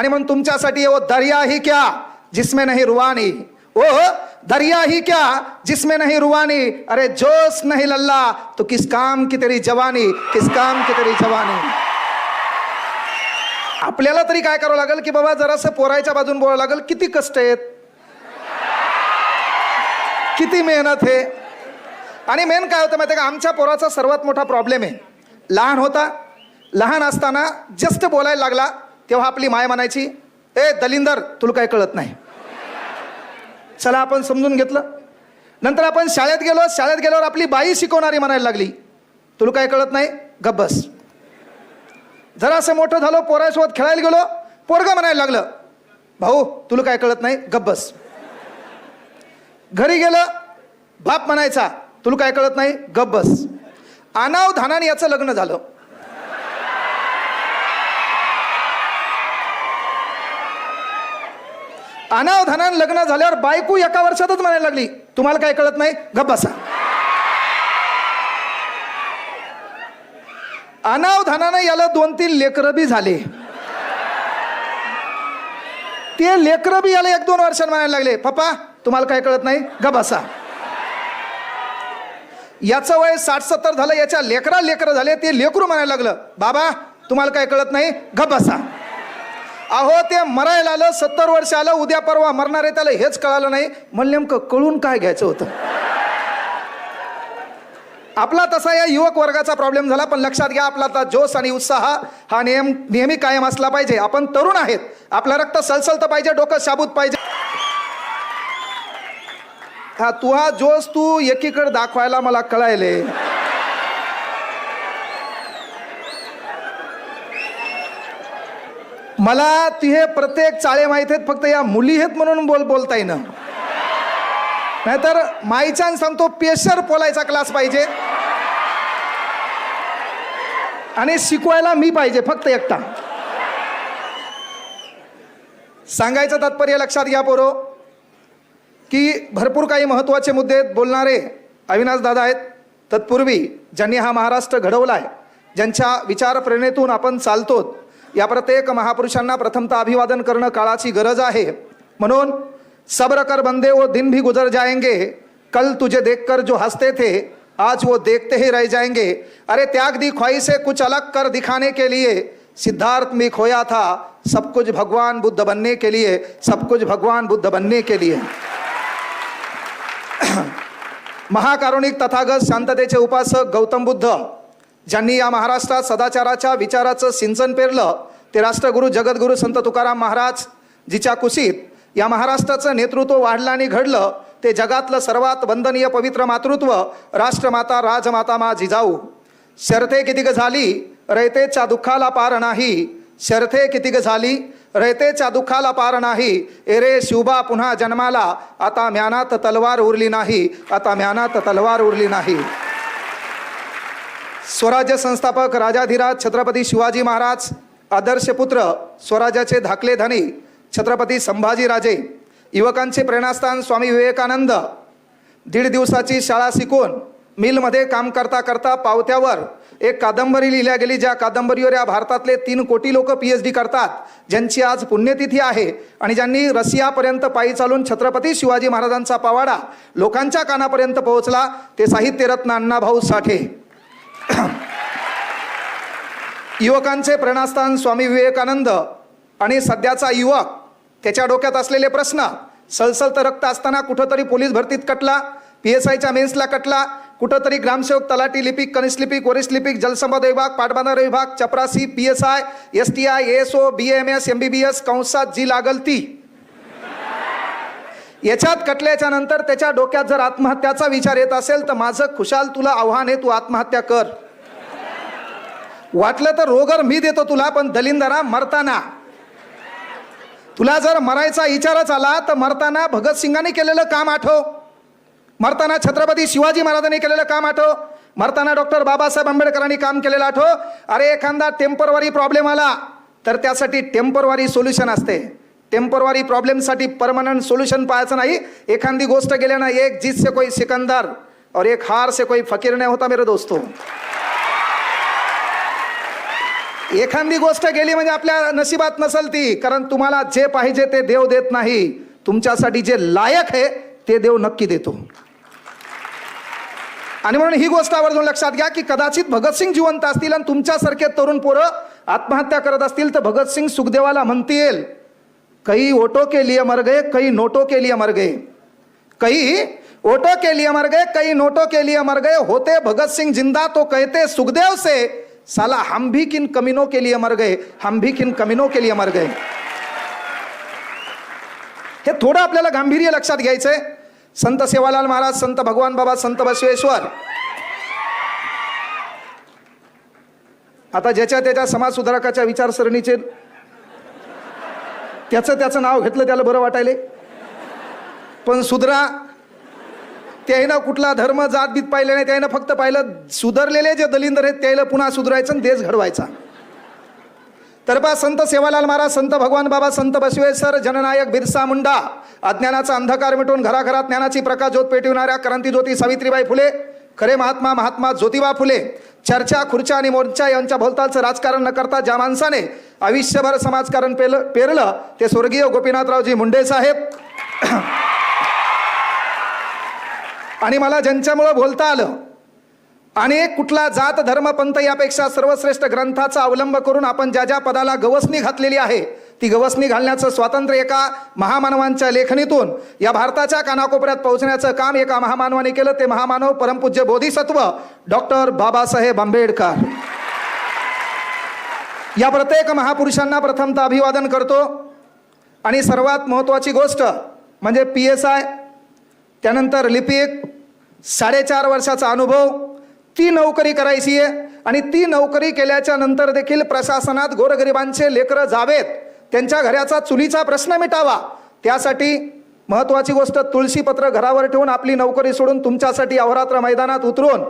आणि म्हणून तुमच्यासाठी ओ दर्या ही क्या जिसमे नहीं रुवानी. ओ दरिया ही क्या जिसमें नहीं रुवानी? अरे जोश नहीं लल्ला तो किस काम की तरी जवानी किस काम की तरी जवानी? आपल्याला तरी काय करावं लागेल की बाबा जरासं पोरायच्या बाजून बोलावं लागेल किती कष्ट आहेत? किती मेहनत आहे आणि मेन काय होतं माहिती आहे का आमच्या पोराचा सर्वात मोठा प्रॉब्लेम आहे. लहान होता लहान असताना जस्ट बोलायला लागला तेव्हा आपली माय म्हणायची ए दलिंदर तुला काय कळत नाही. चला आपण समजून घेतलं. नंतर आपण शाळेत गेलो शाळेत गेल्यावर आपली बाई शिकवणारी म्हणायला लागली तुला काय कळत नाही? गब्बस जरा जरासं मोठं झालो पोरासोबत खेळायला गेलो पोरगं म्हणायला लागलं भाऊ तुला काय कळत नाही? गब्बस घरी गेलं बाप म्हणायचा तुला काय कळत नाही? गब्बस बस. आनाव धानाने याचं लग्न झालं. अनाव लग्न झाल्यावर बायको एका वर्षातच म्हणायला लागली तुम्हाला काय कळत नाही? गप्प बसा. अनावधानानं याला दोन तीन लेकरं बी झाले. ते लेकरं बी याला एक दोन वर्षात म्हणायला लागले पप्पा तुम्हाला काय कळत नाही? गप बसा. याचं वय साठ सत्तर झालं याच्या लेकरा लेकरं झाले ते लेकरू म्हणायला लागलं बाबा तुम्हाला काय कळत नाही? गप बसा. अहो ते मरायला आलं सत्तर वर्ष आलं उद्या परवा मरणार आहे त्याला हेच कळालं नाही. मला नेमकं कळून काय घ्यायचं होतं? आपला तसा या युवक वर्गाचा प्रॉब्लेम झाला पण लक्षात घ्या आपला आता जोश आणि उत्साह हा नेम नेहमी कायम असला पाहिजे. आपण तरुण आहेत. आपलं रक्त सलसलतं पाहिजे डोकं शाबूत पाहिजे. हा तू हा जोश तू एकीकडे दाखवायला मला कळायले. मला तिहे प्रत्येक चाळे माहीत आहेत फक्त या मुली आहेत म्हणून बोल बोलता येईन. नाहीतर माईच्यान सांगतो पेशर बोलायचा क्लास पाहिजे. आणि शिकवायला मी पाहिजे फक्त एकटा. सांगायचं तात्पर्य लक्षात घ्या पोरो की भरपूर काही महत्त्वाचे मुद्दे बोलणारे अविनाश दादा आहेत. तत्पूर्वी ज्यांनी हा महाराष्ट्र घडवला आहे ज्यांच्या विचार प्रेरणेतून आपण चालतो या प्रत्येक महापुरुषांना प्रथमतः अभिवादन करणं काळाची गरज आहे. म्हणून सब्र कर बंदे वो दिन भी गुजर जाएंगे कल तुझे देखकर जो हंसते थे आज वो देखते ही रह जाएंगे। अरे त्याग दी ख्वाहिशें कुछ अलग कर दिखाने के लिए। सिद्धार्थ में खोया था सब कुछ भगवान बुद्ध बनने के लिए सब कुछ भगवान बुद्ध बनने के लिए। महाकारुणिक तथागत शांततेचे उपासक गौतम बुद्ध ज्यांनी या महाराष्ट्रात सदाचाराच्या विचाराचं सिंचन पेरलं ते राष्ट्रगुरू जगद्गुरू संत तुकाराम महाराज जिच्या कुशीत या महाराष्ट्राचं नेतृत्व वाढलं आणि घडलं ते जगातलं सर्वात वंदनीय पवित्र मातृत्व राष्ट्रमाता राजमाता मा जिजाऊ. शर्थे कितीक झाली रयतेच्या दुःखाला पार नाही. शर्थे कितीक झाली रयतेच्या दुःखाला पार नाही. एरे शिवबा पुन्हा जन्माला. आता म्यानात तलवार उरली नाही. आता म्यानात तलवार उरली नाही. स्वराज्य संस्थापक राजाधिराज छत्रपती शिवाजी महाराज आदर्श पुत्र स्वराज्याचे धाकले धनी छत्रपती संभाजीराजे युवकांचे प्रेरणास्थान स्वामी विवेकानंद. दीड दिवसाची शाळा शिकून मिलमध्ये काम करता करता पावत्यावर एक कादंबरी लिहिल्या गेली ज्या कादंबरीवर या भारतातले तीन कोटी लोक पी एच डी करतात ज्यांची आज पुण्यतिथी आहे आणि ज्यांनी रशियापर्यंत पायी चालून छत्रपती शिवाजी महाराजांचा पावाडा लोकांच्या कानापर्यंत पोहोचला ते साहित्यरत्न अण्णाभाऊ साठे. युवकांचे प्रेरणास्थान स्वामी विवेकानंद आणि सध्याचा युवक त्याच्या डोक्यात असलेले प्रश्न सलसलत रक्त असताना कुठंतरी पोलीस भरतीत कटला पी एस आयच्या मेन्सला कटला कुठंतरी ग्रामसेवक तलाठी लिपिक कनिष्ठ लिपिक वरिष्ठ लिपिक जलसंपदा विभाग पाटबंधारे विभाग चपरासी P S I S T I S O B M S M B B S कंसात जी लागल ती. याच्यात कटल्याच्या नंतर त्याच्या डोक्यात जर आत्महत्याचा विचार येत असेल तर माझं खुशाल तुला आव्हान आहे तू आत्महत्या कर. वाटलं तर रोगर मी देतो तुला पण दलिंदरा मरताना. तुला जर मरायचा विचारच आला तर मरताना भगतसिंगाने केलेलं काम आठव. मरताना छत्रपती शिवाजी महाराजांनी केलेलं काम आठव. मरताना डॉक्टर बाबासाहेब आंबेडकरांनी काम केलेलं आठव. अरे एखादा टेम्परवारी प्रॉब्लेम आला तर त्यासाठी टेम्परवरी सोल्युशन असते. टेम्परवारी प्रॉब्लेमसाठी परमनंट सोल्युशन पाहायचं नाही. एखादी गोष्ट गेल्या ना एक जीत से कोई सिकंदर और एक हार से कोई फकीर नाही होता मेरे दोस्तों. एखादी गोष्ट गेली म्हणजे आपल्या नशिबात नसेल ती कारण तुम्हाला जे पाहिजे ते देव देत नाही. तुमच्यासाठी जे लायक आहे ते देव नक्की देतो. आणि म्हणून ही गोष्ट आवर्जून लक्षात घ्या की कदाचित भगतसिंग जिवंत असतील आणि तुमच्यासारखे तरुण पोरं आत्महत्या करत असतील तर भगतसिंग सुखदेवाला म्हणतील. कई वोटों के लिए मर गए कई नोटों के लिए मर गए। कई वोटों के लिए मर गए कई नोटों के लिए मर गए। होते भगत सिंह जिंदा तो कहते सुखदेव से साला हम भी किन कमीनों के लिए मर गए हम भी किन कमीनों के लिए मर गए। हे थोडं आपल्याला गांभीर्य लक्षात घ्यायचंय. संत सेवालाल महाराज संत भगवान बाबा संत बसवेश्वर. आता ज्याच्या त्याच्या समाज सुधारकाच्या विचारसरणीचे त्याचं त्याचं नाव घेतलं त्याला बरं वाटायले. पण सुधरा त्यानं कुठला धर्म जात बीत पाहिलं नाही त्यानं फक्त पाहिलं सुधरलेले जे दलिंदर आहेत त्याला पुन्हा सुधरायचं आणि देश घडवायचा. तर बा संत सेवालाल महाराज संत भगवान बाबा संत बसवेश्वर जननायक बिरसा मुंडा अज्ञानाचा अंधकार मिटून घराघरात ज्ञानाची प्रकाश ज्योत पेटविणाऱ्या क्रांतीज्योती सावित्रीबाई फुले खरे महात्मा महात्मा ज्योतिबा फुले चर्चा खुर्च्या आणि मोर्चा यांच्या भोवतालचं राजकारण न करता ज्या माणसाने आयुष्यभर समाजकारण पेलं पेरलं ते स्वर्गीय गोपीनाथरावजी मुंडे साहेब. आणि मला ज्यांच्यामुळं बोलता आलं आणि कुठला जात धर्म पंथ यापेक्षा सर्वश्रेष्ठ ग्रंथाचा अवलंब करून आपण ज्या ज्या पदाला गवसणी घातलेली आहे ती गवसणी घालण्याचं स्वातंत्र्य एका महामानवांच्या लेखणीतून या भारताच्या कानाकोपऱ्यात पोहोचण्याचं काम एका महामानवाने केलं ते महामानव परमपूज्य बोधिसत्व डॉक्टर बाबासाहेब आंबेडकर. या प्रत्येक महापुरुषांना प्रथमतः अभिवादन करतो. आणि सर्वात महत्त्वाची गोष्ट म्हणजे पी एस आय त्यानंतर लिपिक साडेचार वर्षाचा अनुभव ती नोकरी करायची आहे आणि ती नोकरी केल्याच्यानंतर देखील प्रशासनात गोरगरिबांचे लेकरं जावेत. त्यांच्या घराचा चुलीचा प्रश्न मिटावा. त्यासाठी महत्त्वाची गोष्ट तुळशीपत्र घरावर ठेवून आपली नोकरी सोडून तुमच्यासाठी अहोरात्र मैदानात उतरून